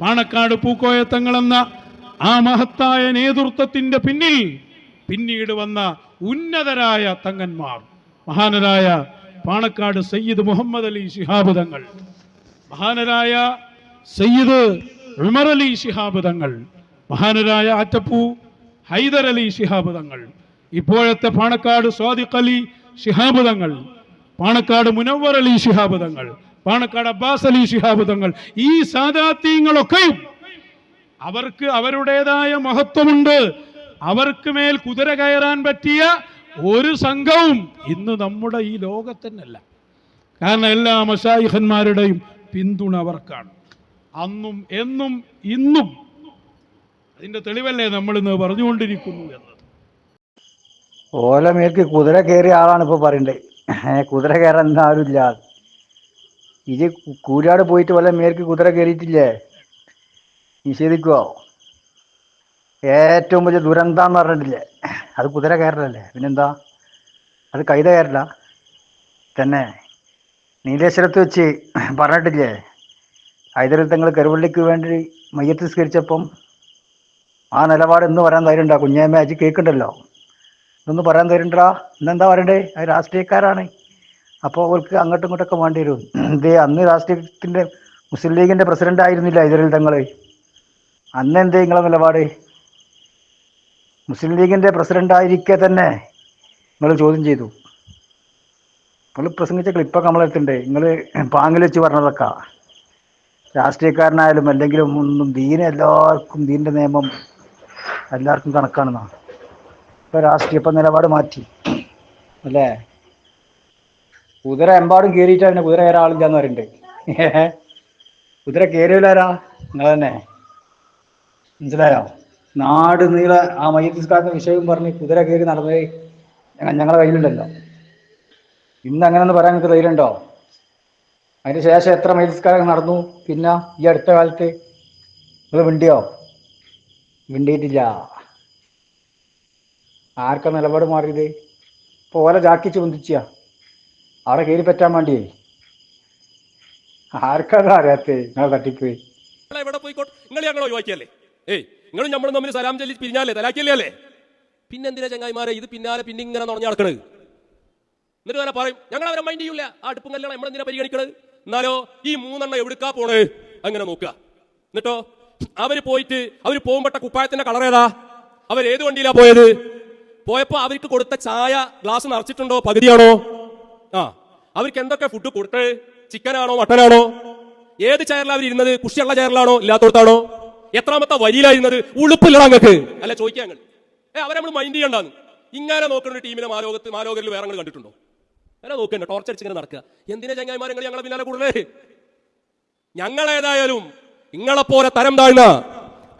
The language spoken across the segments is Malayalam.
പാണക്കാട് പൂക്കോയത്തങ്ങളെന്ന ആ മഹത്തായ നേതൃത്വത്തിന്റെ പിന്നിൽ പിന്നീട് വന്ന ഉന്നതരായ തങ്ങന്മാർ മഹാനരായ പാണക്കാട് സയ്യിദ് മുഹമ്മദ് അലി ശിഹാബ് തങ്ങൾ മഹാനരായ സയ്യിദ് ഉമർ അലി ശിഹാബ് തങ്ങൾ മഹാനരായ ആറ്റപ്പൂ ഹൈദർ അലി ശിഹാബ് തങ്ങൾ ഇപ്പോഴത്തെ പാണക്കാട് സ്വാദിഖ് അലി ശിഹാബ് തങ്ങൾ പാണക്കാട് മുനവർ അലി ശിഹാബ് തങ്ങൾ പാണക്കാട് അബ്ബാസ് അലി ശിഹാബ് തങ്ങൾ ഈ സാദാത്യങ്ങളൊക്കെയും അവർക്ക് അവരുടേതായ മഹത്വമുണ്ട്. അവർക്ക് മേൽ കുതിര കയറാൻ പറ്റിയ ഒരു സംഘവും ഇന്ന് നമ്മുടെ ഈ ലോകത്തന്നല്ല. കാരണം എല്ലാ മഷായിഹന്മാരുടെയും പിന്തുണ അവർക്കാണ്. അന്നും എന്നും ഇന്നും അതിന്റെ തെളിവല്ലേ നമ്മൾ ഇന്ന് പറഞ്ഞുകൊണ്ടിരിക്കുന്നു എന്നത്? ഓല മേൽക്ക് കുതിര കയറിയ ആളാണ് ഇപ്പൊ പറയണ്ടേ. കുതിര കയറാൻ ആരും ആരുമില്ല ഇത് കൂരാട് പോയിട്ട് വല്ല മേൽക്ക് കുതിര കയറിയിട്ടില്ലേ നിഷേധിക്കുവോ ഏറ്റവും വലിയ ദുരന്താന്ന് പറഞ്ഞിട്ടില്ലേ? അത് കുതിര കയറലല്ലേ? പിന്നെന്താ? അത് കൈത കയറില്ല തന്നെ. നീലേശ്വരത്ത് വെച്ച് പറഞ്ഞിട്ടില്ലേ? ഹൈദരൽ തങ്ങൾ കരുവള്ളിക്ക് വേണ്ടി മയ്യത്ത് സ്കരിച്ചപ്പം ആ നിലപാട് എന്ന് പറയാൻ ധൈര്യം കുഞ്ഞേമ്മ അജി കേൾക്കണ്ടല്ലോ? ഇതൊന്ന് പറയാൻ തരണ്ടാ? ഇന്നെന്താ പറയണ്ടേ? അത് രാഷ്ട്രീയക്കാരാണ്. അപ്പോൾ അവർക്ക് അങ്ങോട്ടും ഇങ്ങോട്ടൊക്കെ വേണ്ടി വരും. എന്തേ അന്ന് രാഷ്ട്രീയത്തിന്റെ മുസ്ലിം ലീഗിന്റെ പ്രസിഡന്റ് ആയിരുന്നില്ല ഇതിൽ തങ്ങൾ അന്ന് എന്തേ നിങ്ങളെ നിലപാട്? മുസ്ലിം ലീഗിന്റെ പ്രസിഡന്റ് ആയിരിക്കെ തന്നെ നിങ്ങൾ ചോദ്യം ചെയ്തു. നിങ്ങൾ പ്രസംഗിച്ച ക്ലിപ്പൊക്കെ നമ്മളെടുത്തുണ്ട് നിങ്ങൾ പാങ്ങിൽ വെച്ച് പറഞ്ഞതൊക്കെ. രാഷ്ട്രീയക്കാരനായാലും അല്ലെങ്കിലും ഒന്നും ദീന എല്ലാവർക്കും ദീന്റെ നിയമം എല്ലാവർക്കും കണക്കാണെന്നാണ് ഇപ്പം രാഷ്ട്രീയ ഇപ്പം നിലപാട് മാറ്റി. അല്ലേ? കുതിര എമ്പാടും കയറിയിട്ടാണ് കുതിര കയറാൻ ആളില്ലാന്ന് പറയുന്നുണ്ട് കുതിര കയറിയില്ലാരാ നിങ്ങൾ തന്നെ മനസ്സിലായോ? നാട് നീള ആ മയ്യത്തിസ്കാരന്റെ വിഷയം പറഞ്ഞ് കുതിര കയറി നടന്നത് ഞങ്ങളുടെ ഞങ്ങളെ കയ്യിലുണ്ടല്ലോ. ഇന്ന് അങ്ങനെ ഒന്ന് പറയാൻ നിങ്ങൾക്ക് ധൈര്യമുണ്ടോ അതിന് ശേഷം എത്ര മയ്യത്തിസ്കാരം നടന്നു? പിന്നെ ഈ അടുത്ത കാലത്ത് നിങ്ങൾ വിണ്ടിയോ വിണ്ടിയിട്ടില്ല ആർക്കാ നിലപാട് മാറിയത്? ഇപ്പോൾ ഓല ജാക്കിച്ച് പൊന്തിച്ച അവിടെ കയറി പറ്റാൻ വേണ്ടിയേ ആർക്കാണ് അറിയാത്തേ? നിങ്ങളെ തട്ടിപ്പ്. നിങ്ങൾ എവിടെ പോയിക്കോട്ടെ? നിങ്ങൾ ഞങ്ങൾ ഒഴിവാക്കിയല്ലേ? ഏയ് നിങ്ങളും നമ്മളും തമ്മിൽ സലാം ചൊല്ലി പിരിഞ്ഞാലേ തലാക്കിയല്ലേ അല്ലേ? പിന്നെ എന്തിനാ ചങ്ങായിമാരെ? ഇത് പിന്നാലെ പിന്നെ ഇങ്ങനെ നുണഞ്ഞു നടക്കണത്. എന്നിട്ട് തന്നെ പറയും ഞങ്ങൾ അവരെ മൈൻഡ് ചെയ്യൂല. ആ അടുപ്പും കല്യാണം നമ്മൾ എന്തിനാ പരിഗണിക്കണത്? എന്നാലോ ഈ മൂന്നെണ്ണം എവിടുക്കാ പോണേ? അങ്ങനെ നോക്കുക. എന്നിട്ടോ അവർ പോയിട്ട് അവർ പോകുമ്പട്ട കുപ്പായത്തിന്റെ കളർ ഏതാ? അവർ ഏത് വണ്ടിയിലാ പോയത്? പോയപ്പോ അവർക്ക് കൊടുത്ത ചായ ഗ്ലാസ് നിറച്ചിട്ടുണ്ടോ? പകുതിയാണോ? ആ. അവർക്ക് എന്തൊക്കെ ഫുഡ് കൊടുത്തത്? ചിക്കനാണോ മട്ടനാണോ ഏത് ചെയറിലാണ് അവർ ഇരുന്നത് കുഷിയുള്ള ചെയറിലാണോ ഇല്ലാത്തോടത്താണോ എത്രാമത്തെ വരിയിലായിരുന്നത് ഉളുപ്പില്ലടാ അങ്ങക്ക്. അല്ല ചോദിക്കാൻ ഞങ്ങൾ ഏ അവരെ നമ്മൾ മൈൻഡ് ചെയ്യണ്ടാന്ന്. ഇങ്ങനെ നോക്കുന്ന ഒരു ടീമിനെ മാലോകത്ത് മാലോകരിൽ വേറെ കണ്ടിട്ടുണ്ടോ? അങ്ങനെ നോക്കണ്ട ടോർച്ച് അടിച്ച് ഇങ്ങനെ നടക്കുക. എന്തിനാ ചങ്ങായിമാരെ ഞങ്ങളെ പിന്നാലെ കൂടുതലേ? ഞങ്ങളേതായാലും നിങ്ങളെപ്പോലെ തരം താഴ്ന്ന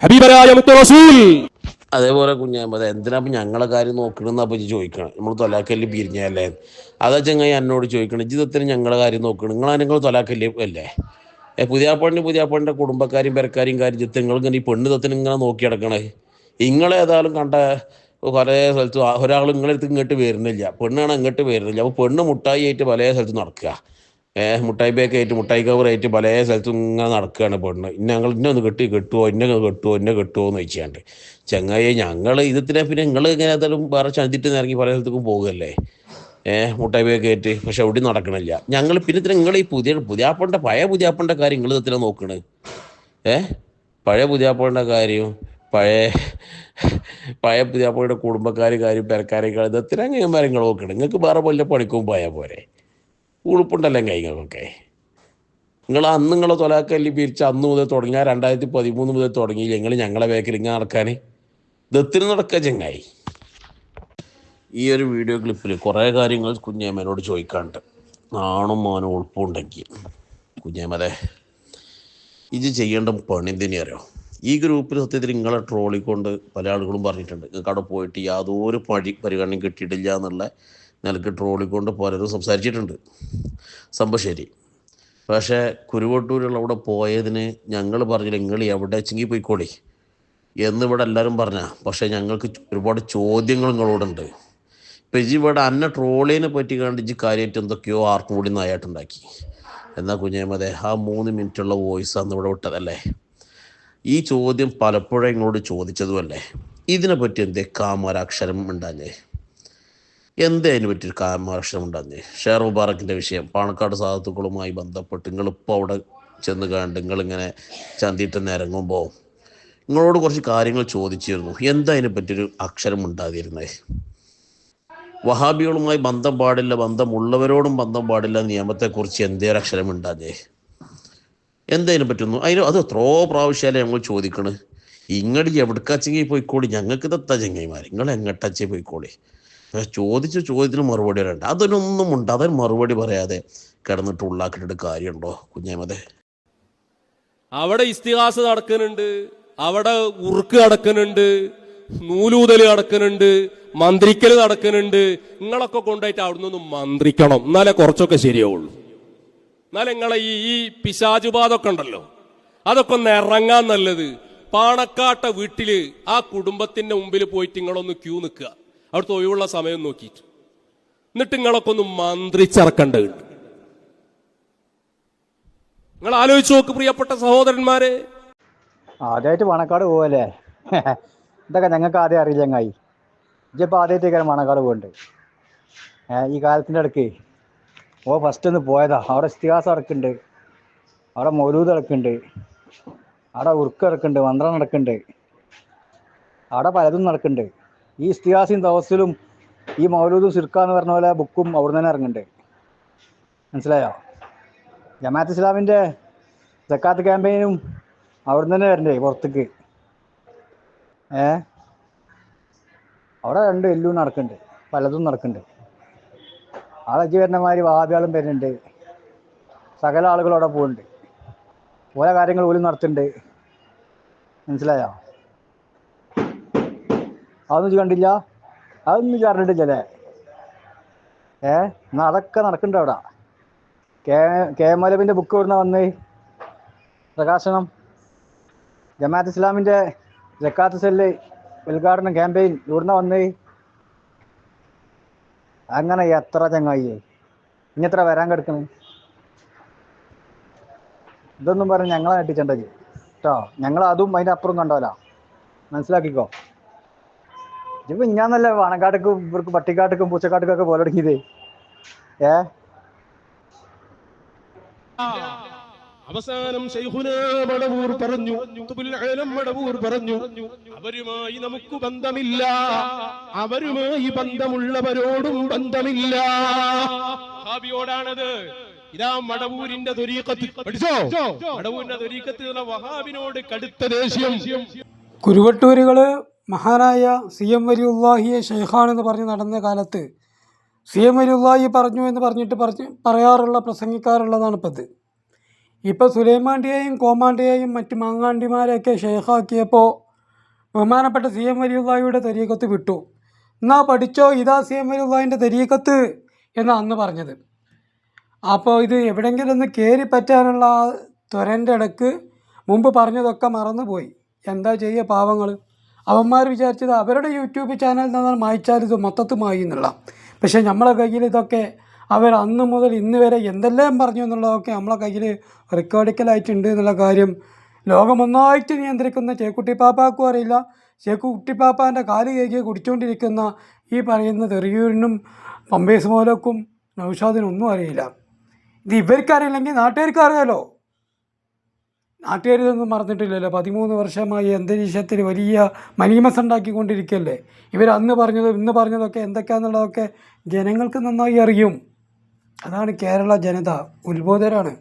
ഹബീബരായ മുത്തു റസൂൽ അതേപോലെ കുഞ്ഞാമ്പത് എന്തിനാ ഞങ്ങളെ കാര്യം നോക്കണമെന്ന് അപ്പം ചോദിക്കണം? നമ്മൾ തൊലാക്കല്ലി പിരിഞ്ഞല്ലേ അതാ ചങ്ങായി എന്നോട് ചോദിക്കണം ജീവിതത്തിന് ഞങ്ങളെ കാര്യം നോക്കണം? നിങ്ങളാ നിങ്ങൾ തൊലാക്കല്ലി അല്ലേ? പുതിയാപ്പണ്ണിന് പുതിയാപ്പണ്ണിന്റെ കുടുംബക്കാരും പെരക്കാരും കാര്യം നിങ്ങൾ ഇങ്ങനെ ഈ പെണ്ണ് തത്തിന് ഇങ്ങനെ നോക്കി കിടക്കണേ നിങ്ങളേതായാലും കണ്ട കുറേ സ്ഥലത്ത് ഒരാൾ നിങ്ങളെ അടുത്ത് ഇങ്ങോട്ട് വരുന്നില്ല. പെണ്ണാണ് ഇങ്ങോട്ട് വരുന്നില്ല. അപ്പോൾ പെണ്ണ് മുട്ടായി ആയിട്ട് പല സ്ഥലത്ത് നടക്കുക. ഏഹ് മുട്ടായി ബേക്ക് ആയിട്ട് മുട്ടായി കവർ ആയിട്ട് പല സ്ഥലത്തും ഇങ്ങനെ നടക്കുകയാണ് പെണ്ണ്. ഇന്നെ ഞങ്ങൾ ഇന്നെ ഒന്ന് കെട്ടി കെട്ടുമോ ഇന്നെ കെട്ടുമോ ഇന്നെ കെട്ടുമോ എന്ന് ചോദിച്ചാണ്ട്. ചങ്ങായി ഞങ്ങൾ ഇതിനെ പിന്നെ നിങ്ങൾ ഇങ്ങനെ എന്തായാലും വേറെ ചതിട്ട് ഇറങ്ങി പല സ്ഥലത്തേക്കും പോകുകയല്ലേ ഏഹ് മുട്ടായി ബേക്ക് ആയിട്ട്. പക്ഷെ എവിടെയും നടക്കണില്ല. ഞങ്ങൾ പിന്നെ ഇത്ര നിങ്ങൾ ഈ പുതിയ പുതിയാപ്പണ്ട പഴയ പുതിയാപ്പണ്ട കാര്യം നിങ്ങൾ ഇതിനെ നോക്കണ്. ഏഹ് പഴയ പുതിയാപ്പണ്ട കാര്യം പഴയ പഴയ പുതിയാപ്പയുടെ കുടുംബക്കാർ കാര്യം പെരക്കാരേക്കാൾ ഇതെത്ര അങ്ങനെ നിങ്ങൾ നോക്കണം. നിങ്ങൾക്ക് വേറെ വല്ല പണിക്കും പോയാൽ പോരെ. ഉളുപ്പുണ്ടല്ലോ കൈകൾക്കൊക്കെ? നിങ്ങൾ അന്ന് നിങ്ങളെ തൊലാക്കല്ലി പിരിച്ച് അന്ന് മുതൽ തുടങ്ങിയ രണ്ടായിരത്തി പതിമൂന്ന് മുതൽ തുടങ്ങി ഞങ്ങൾ ഞങ്ങളെ വേക്കിൽ ഇങ്ങനെ നടക്കാൻ? ദത്തിന് നടക്കുക ചെങ്ങായി. ഈ ഒരു വീഡിയോ ക്ലിപ്പിൽ കുറേ കാര്യങ്ങൾ കുഞ്ഞേമ്മനോട് ചോദിക്കാണ്ട് നാണും മാനും ഉൾപ്പുണ്ടെങ്കിൽ കുഞ്ഞേമ്മതെ ഇത് ചെയ്യേണ്ട പണി തന്നെ ഈ ഗ്രൂപ്പിൽ സത്യത്തിൽ നിങ്ങളെ ട്രോളിക്കൊണ്ട് പല ആളുകളും പറഞ്ഞിട്ടുണ്ട്. നിങ്ങൾക്ക് അവിടെ പോയിട്ട് യാതൊരു പഴി പരിഗണനയും കിട്ടിയിട്ടില്ല എന്നുള്ള നിലയ്ക്ക് ട്രോളിക്കൊണ്ട് പലരും സംസാരിച്ചിട്ടുണ്ട്. സംഭവം ശരി. പക്ഷേ കുരുവട്ടൂരുള്ള അവിടെ പോയതിന് ഞങ്ങൾ പറഞ്ഞില്ല നിങ്ങൾ എവിടെ വെച്ചെങ്കിൽ പോയിക്കോളി. എന്ന് ഇവിടെ എല്ലാവരും പറഞ്ഞ. പക്ഷേ ഞങ്ങൾക്ക് ഒരുപാട് ചോദ്യങ്ങൾ നിങ്ങളോടുണ്ട് ഇപ്പം ഇജി ഇവിടെ അന്ന ട്രോളിനെ പറ്റി കണ്ട് ഇജി കാര്യമായിട്ട് എന്തൊക്കെയോ ആർക്കും കൂടി നായായിട്ടുണ്ടാക്കി എന്നാൽ കുഞ്ഞേമതെ ആ മൂന്ന് മിനിറ്റുള്ള വോയിസ് ആണ് ഇവിടെ വിട്ടതല്ലേ? ഈ ചോദ്യം പലപ്പോഴും ഇങ്ങോട്ട് ചോദിച്ചതുമല്ലേ ഇതിനെപ്പറ്റി എന്തേ കാമൊരക്ഷരം ഉണ്ടാഞ്ഞേ? എന്തേ അതിന് പറ്റി ഒരു ഉണ്ടെന്ന് ഷെയർ മുബാറക്കിന്റെ വിഷയം. പാണക്കാട് സാധുക്കളുമായി ബന്ധപ്പെട്ട് നിങ്ങളിപ്പോൾ അവിടെ ചെന്ന് കണ്ട് നിങ്ങളിങ്ങനെ ചന്തിട്ട് ഇറങ്ങുമ്പോൾ നിങ്ങളോട് കുറച്ച് കാര്യങ്ങൾ ചോദിച്ചിരുന്നു. എന്താ അതിനെ പറ്റിയൊരു അക്ഷരം ഉണ്ടാതിരുന്നേ വഹാബികളുമായി ബന്ധം പാടില്ല ബന്ധമുള്ളവരോടും ബന്ധം പാടില്ല നിയമത്തെക്കുറിച്ച് എന്തേ ഒരു അക്ഷരം ഉണ്ടാഞ്ഞേ എന്തതിനെ പറ്റുന്നു? അതിന് അത് എത്രയോ പ്രാവശ്യമല്ലേ ഞങ്ങൾ ചോദിക്കണ്. ഇങ്ങോട്ട് എവിടക്കാച്ചെങ്കിൽ പോയിക്കോളി ഞങ്ങൾക്ക് ഇതെത്താ ചെങ്ങൈമാർ നിങ്ങൾ എങ്ങട്ടാച്ചേ പോയിക്കോളി ചോദിച്ച ചോദ്യത്തിന് മറുപടി വരണ്ട അതിനൊന്നും ഉണ്ട്. അതിന് മറുപടി പറയാതെ കിടന്നിട്ട് ഉള്ളാക്കിയിട്ട് കാര്യമുണ്ടോ കുഞ്ഞേമതെ? അവിടെ ഇസ്തിഹാസ നടക്കുന്നുണ്ട്. അവിടെ ഉറുക്ക് നടക്കുന്നുണ്ട്. നൂലൂതൽ നടക്കുന്നുണ്ട്. മന്ത്രിക്കൽ നടക്കുന്നുണ്ട്. നിങ്ങളൊക്കെ കൊണ്ടുപോയിട്ട് അവിടെ നിന്ന് മന്ത്രിക്കണം. എന്നാലേ കുറച്ചൊക്കെ ശരിയാവുള്ളൂ. എന്നാലേ നിങ്ങളെ ഈ ഈ പിശാചുപാതൊക്കെ ഉണ്ടല്ലോ. അതൊക്കെ ഒന്ന് ഇറങ്ങാൻ നല്ലത്. പാണക്കാട്ട വീട്ടിൽ ആ കുടുംബത്തിന്റെ മുമ്പിൽ പോയിട്ട് നിങ്ങളൊന്ന് ക്യൂ നിൽക്കുക. അവിടുത്തെ ഒഴിവുള്ള സമയം നോക്കിയിട്ട്. എന്നിട്ട് നിങ്ങളൊക്കെ ഒന്ന് മന്ത്രിച്ചിറക്കേണ്ടതുണ്ട് നിങ്ങൾ ആലോചിച്ച് നോക്ക് പ്രിയപ്പെട്ട സഹോദരന്മാരെ. ആദ്യമായിട്ട് മണക്കാട് പോവല്ലേ? ഇതൊക്കെ ഞങ്ങൾക്ക് ആദ്യം അറിയില്ല ചങ്ങായി ഇജ്ജിപ്പോൾ ആദ്യമായിട്ടേക്കാണ് മണക്കാട് പോകണ്ടേ ഈ കാലത്തിന്റെ ഇടയ്ക്ക്. ഓ ഫസ്റ്റ് ഒന്ന് പോയതാ. അവിടെ ഇസ്തിഹാസം ഇറക്കുന്നുണ്ട് അവിടെ മൗലൂദ് ഇറക്കുന്നുണ്ട് അവിടെ ഉറുക്ക് ഇറക്കുന്നുണ്ട് മന്ത്രം നടക്കുന്നുണ്ട്. അവിടെ പലതും നടക്കുന്നുണ്ട്. ഈ ഇസ്തിഹാസിയും തവസ്സിലും ഈ മൗലൂദും സിർക്കാന്ന് പറഞ്ഞ പോലെ ബുക്കും അവിടെ തന്നെ ഇറങ്ങണ്ടേ? മനസ്സിലായോ? ജമാഅത്ത് ഇസ്ലാമിന്റെ സക്കാത്ത് ക്യാമ്പയിനും അവിടെ തന്നെ വരണ്ടേ പുറത്തേക്ക്? ഏ? അവിടെ രണ്ട് എല്ലും നടക്കുന്നുണ്ട് പലതും നടക്കുന്നുണ്ട് ആളജി വരുന്നമാതിരി വാദ്യാളും വരുന്നുണ്ട്. സകല ആളുകളും അവിടെ പോകുന്നുണ്ട് ഓരോ കാര്യങ്ങൾ പോലും നടത്തുന്നുണ്ട്. മനസ്സിലായോ? അതൊന്നും കണ്ടില്ല? അതൊന്നും അറിഞ്ഞിട്ടില്ലല്ലേ ഏ? നടക്കെ നടക്കണ്ട അവിടെ. കെ കെ എം മലബിന്റെ ബുക്ക് ഇവിടുന്ന് വന്ന്? പ്രകാശനം. ജമാഅത്ത് ഇസ്ലാമിന്റെ ജക്കാത്ത് സെല്ല് ഉദ്ഘാടനം ക്യാമ്പയിൻ ഇവിടുന്ന വന്ന്? അങ്ങനെ എത്ര ചങ്ങായി ഇനി എത്ര വരാൻ കിടക്കുന്നു ഇതൊന്നും പറഞ്ഞ് ഞങ്ങളെ നട്ടിച്ചണ്ടത് കേട്ടോ ഞങ്ങൾ അതും അതിന്റെ അപ്പുറം കണ്ടോല. മനസ്സിലാക്കിക്കോ? ഇതിപ്പോൾ നല്ല വാണക്കാട്ടേക്കും ഇവർക്ക് പട്ടിക്കാട്ടേക്കും പൂച്ചക്കാട്ടേക്കും ഒക്കെ പോലെ തുടങ്ങിയത് ഏ അവസാനം ശൈഖുന മടവൂർ പറഞ്ഞു. മടവൂർ പറഞ്ഞു. അവരുമായി നമുക്ക് ബന്ധമില്ല. അവരുമായി ബന്ധമുള്ളവരോടും ബന്ധമില്ല. ഹാബിയോടാണത് ഇതാ മടവൂരിന്റെ തൊരീക്കത്ത് പഠിച്ചോ? മടവൂരിന്റെ തൊരീക്കത്ത് വഹാബിനോട് കടുത്ത ദേഷ്യം. കുരുവട്ടൂരുകൾ മഹാനായ സി എം വലിയുല്ലാഹിയെ ഷെയ്ഖാണെന്ന് പറഞ്ഞ് നടന്ന കാലത്ത് സി എം വലിയുല്ലാഹി പറഞ്ഞു എന്ന് പറഞ്ഞിട്ട് പറഞ്ഞ് പറയാറുള്ള പ്രസംഗിക്കാറുള്ളതാണ് ഇപ്പം ഇത്. ഇപ്പോൾ സുലൈമാണ്ടിയെയും കോമാണ്ടിയെയും മറ്റ് മാങ്ങാണ്ടിമാരെയൊക്കെ ഷെയ്ഖാക്കിയപ്പോൾ ബഹുമാനപ്പെട്ട സി എം വലിയുല്ലാഹിയുടെ തരീക്കത്ത് വിട്ടു. എന്നാ പഠിച്ചോ ഇതാ സി എം വലിയുല്ലാഹിന്റെ തരീക്കത്ത് എന്നാണ് അന്ന് പറഞ്ഞത്. അപ്പോൾ ഇത് എവിടെയെങ്കിലും ഒന്ന് കയറി പറ്റാനുള്ള ത്വരന്റെ ഇടയ്ക്ക് മുമ്പ് പറഞ്ഞതൊക്കെ മറന്നുപോയി. എന്താ ചെയ്യുക പാവങ്ങൾ? അവന്മാർ വിചാരിച്ചത് അവരുടെ യൂട്യൂബ് ചാനലിൽ നിന്നാണ് മായ്ച്ചാൽ ഇത് മൊത്തത്തിൽ മായി എന്നുള്ള പക്ഷേ നമ്മളെ കയ്യിൽ ഇതൊക്കെ അവർ അന്ന് മുതൽ ഇന്ന് വരെ എന്തെല്ലാം പറഞ്ഞു എന്നുള്ളതൊക്കെ നമ്മളെ കയ്യിൽ റെക്കോർഡിക്കലായിട്ടുണ്ട് എന്നുള്ള കാര്യം ലോകമൊന്നായിട്ട് നിയന്ത്രിക്കുന്ന ചേക്കുട്ടി പാപ്പാക്കും അറിയില്ല. ചേക്കുട്ടി പാപ്പാന്റെ കാൽ കേക്ക് കുടിച്ചുകൊണ്ടിരിക്കുന്ന ഈ പറയുന്ന തെറിയൂരിനും പമ്പേസ് മോലക്കും നൗഷാദിനൊന്നും അറിയില്ല. ഇത് ഇവർക്കറിയില്ലെങ്കിൽ നാട്ടുകാർക്ക് അറിയാലോ? നാട്ടുകാർ ഇതൊന്നും മറന്നിട്ടില്ലല്ലോ. പതിമൂന്ന് വർഷമായി അന്തരീക്ഷത്തിൽ വലിയ മലീമസ് ഉണ്ടാക്കിക്കൊണ്ടിരിക്കുകയല്ലേ ഇവർ അന്ന് പറഞ്ഞതും ഇന്ന് പറഞ്ഞതൊക്കെ എന്തൊക്കെയാണെന്നുള്ളതൊക്കെ ജനങ്ങൾക്ക് നന്നായി അറിയും. അതാണ് കേരള ജനത ഉത്ബോധരാണ്.